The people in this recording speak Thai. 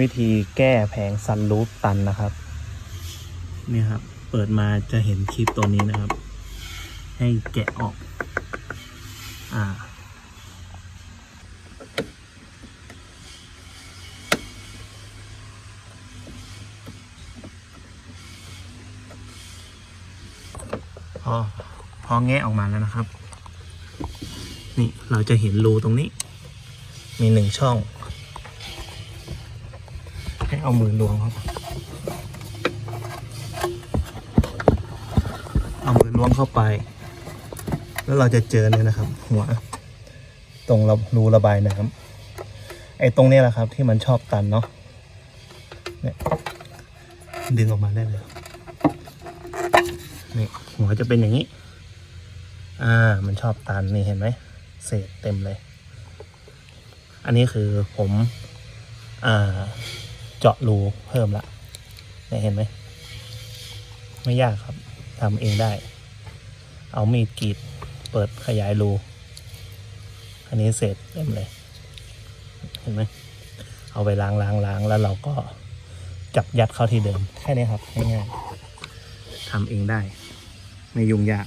วิธีแก้แผงซันรูฟตันนะครับนี่ครับ เปิดมาจะเห็นคลิปตัวนี้นะครับ ให้แกะออก อ่า พอ พอแงะออกมาแล้วนะครับ นี่เราจะเห็นรูตรงนี้ มีหนึ่งช่อง เอามือล้วงครับเอามือล้วงเข้าไป แล้วเราจะเจอเนี่ยนะครับ หัว ตรงร,รูระบายน้ำไอ้ตรงเนี้ยแหละครับ ที่มันชอบตันเนาะเนี่ยดึงออกมาได้เลยนี่หัวจะเป็นอย่างนี้ อ่า มันชอบตันนี่เห็นไหมเศษเต็มเลย อันนี้คือผม อ่า เจาะรูเพิ่มละเนี่ยเห็นไหม ไม่ยากครับทำเองได้ เอามีดกรีด เปิดขยายรู อันนี้เศษเต็มเลย เห็นไหม เอาไปล้างล้างล้างแล้วเราก็จับยัดเข้าที่เดิม แค่นี้ครับง่ายๆทำเองได้ ไม่ยุ่งยาก